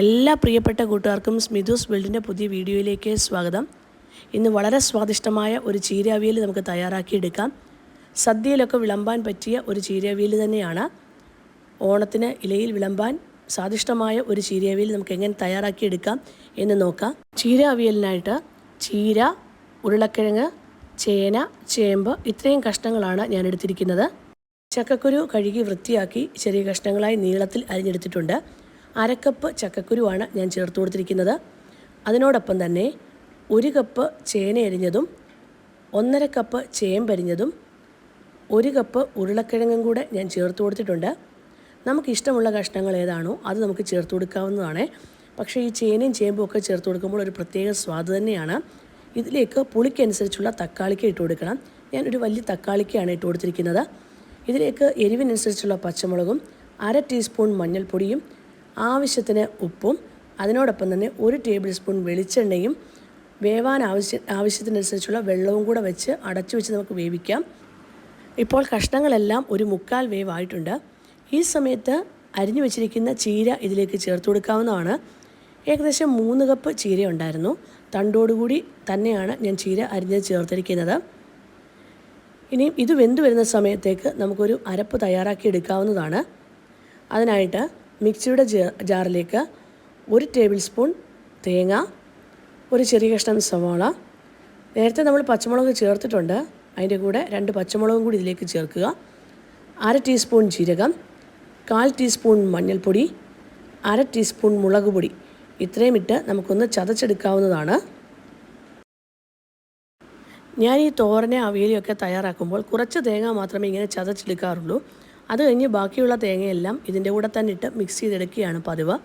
എല്ലാ പ്രിയപ്പെട്ട കൂട്ടുകാർക്കും സ്മിതുസ് വേൾഡിന്റെ പുതിയ വീഡിയോയിലേക്ക് സ്വാഗതം. ഇന്ന് വളരെ സ്വാദിഷ്ടമായ ഒരു ചീരാവിയൽ നമുക്ക് തയ്യാറാക്കിയെടുക്കാം. സദ്യയിലൊക്കെ വിളമ്പാൻ പറ്റിയ ഒരു ചീരാവിയൽ തന്നെയാണ്. ഓണത്തിന് ഇലയിൽ വിളമ്പാൻ സ്വാദിഷ്ടമായ ഒരു ചീരാവിയൽ നമുക്ക് എങ്ങനെ തയ്യാറാക്കിയെടുക്കാം എന്ന് നോക്കാം. ചീരാവിയലിനായിട്ട് ചീര ഉരുളക്കിഴങ്ങ് ചേന ചേമ്പ് ഇത്രയും കഷ്ണങ്ങളാണ് ഞാൻ എടുത്തിരിക്കുന്നത് ചക്കക്കുരു കഴുകി വൃത്തിയാക്കി ചെറിയ കഷ്ണങ്ങളായി നീളത്തിൽ അരിഞ്ഞെടുത്തിട്ടുണ്ട്. അരക്കപ്പ് ചക്കക്കുരുവാണ് ഞാൻ ചേർത്ത് കൊടുത്തിരിക്കുന്നത്. അതിനോടൊപ്പം തന്നെ ഒരു കപ്പ് ചേന അരിഞ്ഞതും ഒന്നര കപ്പ് ചേമ്പരിഞ്ഞതും ഒരു കപ്പ് ഉരുളക്കിഴങ്ങും കൂടെ ഞാൻ ചേർത്ത് കൊടുത്തിട്ടുണ്ട്. നമുക്കിഷ്ടമുള്ള കഷ്ണങ്ങൾ ഏതാണോ അത് നമുക്ക് ചേർത്ത് കൊടുക്കാവുന്നതാണ്. പക്ഷേ ഈ ചേനയും ചേമ്പും ഒക്കെ ചേർത്ത് കൊടുക്കുമ്പോൾ ഒരു പ്രത്യേക സ്വാദ് തന്നെയാണ്. ഇതിലേക്ക് പുളിക്കനുസരിച്ചുള്ള തക്കാളിക്ക് ഇട്ട് കൊടുക്കണം. ഞാൻ ഒരു വലിയ തക്കാളിക്കാണ് ഇട്ട് കൊടുത്തിരിക്കുന്നത്. ഇതിലേക്ക് എരിവിനനുസരിച്ചുള്ള പച്ചമുളകും അര ടീസ്പൂൺ മഞ്ഞൾപ്പൊടിയും ആവശ്യത്തിന് ഉപ്പും അതിനോടൊപ്പം തന്നെ ഒരു ടേബിൾ സ്പൂൺ വെളിച്ചെണ്ണയും വേവാൻ ആവശ്യ ആവശ്യത്തിനനുസരിച്ചുള്ള വെള്ളവും കൂടെ വെച്ച് അടച്ചു വെച്ച് നമുക്ക് വേവിക്കാം. ഇപ്പോൾ കഷ്ണങ്ങളെല്ലാം ഒരു മുക്കാൽ വേവായിട്ടുണ്ട്. ഈ സമയത്ത് അരിഞ്ഞു വെച്ചിരിക്കുന്ന ചീര ഇതിലേക്ക് ചേർത്ത് കൊടുക്കാവുന്നതാണ്. ഏകദേശം മൂന്ന് കപ്പ് ചീര ഉണ്ടായിരുന്നു. തണ്ടോടുകൂടി തന്നെയാണ് ഞാൻ ചീര അരിഞ്ഞ് ചേർത്തിരിക്കുന്നത്. ഇനിയും ഇത് വെന്തു വരുന്ന സമയത്തേക്ക് നമുക്കൊരു അരപ്പ് തയ്യാറാക്കി എടുക്കാവുന്നതാണ്. അതിനായിട്ട് മിക്സിയുടെ ജാറിലേക്ക് ഒരു ടേബിൾ സ്പൂൺ തേങ്ങ ഒരു ചെറിയ കഷ്ണം സവാള. നേരത്തെ നമ്മൾ പച്ചമുളക് ചേർത്തിട്ടുണ്ട്. അതിന്റെ കൂടെ രണ്ട് പച്ചമുളകും കൂടി ഇതിലേക്ക് ചേർക്കുക. അര ടീസ്പൂൺ ജീരകം കാൽ ടീസ്പൂൺ മഞ്ഞൾപ്പൊടി അര ടീസ്പൂൺ മുളക് പൊടി. ഇത്രയും ഇട്ട് നമുക്കൊന്ന് ചതച്ചെടുക്കാവുന്നതാണ്. ഞാൻ ഈ തോരനെ അവിയലിയൊക്കെ തയ്യാറാക്കുമ്പോൾ കുറച്ച് തേങ്ങ മാത്രമേ ഇങ്ങനെ ചതച്ചെടുക്കാറുള്ളൂ. അത് കഴിഞ്ഞ് ബാക്കിയുള്ള തേങ്ങയെല്ലാം ഇതിന്റെ കൂടെ തന്നെ ഇട്ട് മിക്സ് ചെയ്തെടുക്കുകയാണ് പതിവ്.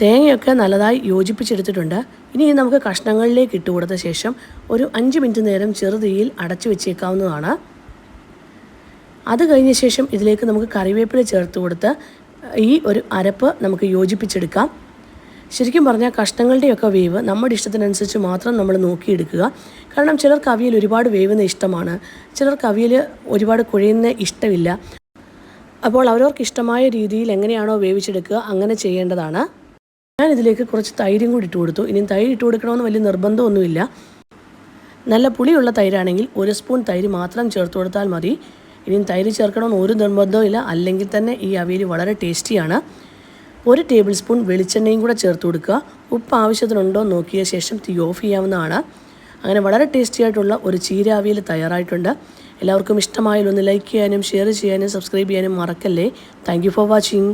തേങ്ങയൊക്കെ നല്ലതായി യോജിപ്പിച്ചെടുത്തിട്ടുണ്ട്. ഇനി നമുക്ക് കഷ്ണങ്ങളിലേക്ക് ഇട്ട് കൊടുത്ത ശേഷം ഒരു അഞ്ച് മിനിറ്റ് നേരം ചെറുതീയിൽ അടച്ചു വെച്ചേക്കാവുന്നതാണ്. അത് കഴിഞ്ഞ ശേഷം ഇതിലേക്ക് നമുക്ക് കറിവേപ്പില ചേർത്ത് കൊടുത്ത് ഈ ഒരു അരപ്പ് നമുക്ക് യോജിപ്പിച്ചെടുക്കാം. ശരിക്കും പറഞ്ഞാൽ കഷ്ണങ്ങളുടെയൊക്കെ വേവ് നമ്മുടെ ഇഷ്ടത്തിനനുസരിച്ച് മാത്രം നമ്മൾ നോക്കിയെടുക്കുക. കാരണം ചിലർക്ക് അവിയൽ ഒരുപാട് വേവുന്ന ഇഷ്ടമാണ്. ചിലർക്ക് അവിയൽ ഒരുപാട് കുഴയുന്ന ഇഷ്ടമില്ല. അപ്പോൾ അവരവർക്ക് ഇഷ്ടമായ രീതിയിൽ എങ്ങനെയാണോ വേവിച്ചെടുക്കുക അങ്ങനെ ചെയ്യേണ്ടതാണ്. ഞാൻ ഇതിലേക്ക് കുറച്ച് തൈരും കൂടി ഇട്ട് കൊടുത്തു. ഇനി തൈര് ഇട്ട് കൊടുക്കണമെന്ന് വലിയ നിർബന്ധമൊന്നുമില്ല. നല്ല പുളിയുള്ള തൈരാണെങ്കിൽ ഒരു സ്പൂൺ തൈര് മാത്രം ചേർത്ത് കൊടുത്താൽ മതി. ഇനിയും തൈര് ചേർക്കണമെന്ന് ഒരു നിർബന്ധവും ഇല്ല അല്ലെങ്കിൽ തന്നെ ഈ അവിയൽ വളരെ ടേസ്റ്റിയാണ്. ഒരു ടേബിൾ സ്പൂൺ വെളിച്ചെണ്ണയും കൂടെ ചേർത്ത് കൊടുക്കുക. ഉപ്പ് ആവശ്യത്തിനുണ്ടോ നോക്കിയ ശേഷം തീ ഓഫ് ചെയ്യാവുന്നതാണ്. അങ്ങനെ വളരെ ടേസ്റ്റി ആയിട്ടുള്ള ഒരു ചീര അവിയൽ തയ്യാറായിട്ടുണ്ട്. എല്ലാവർക്കും ഇഷ്ടമായാലൊന്ന് ലൈക്ക് ചെയ്യാനും ഷെയർ ചെയ്യാനും സബ്സ്ക്രൈബ് ചെയ്യാനും മറക്കല്ലേ. Thank for watching.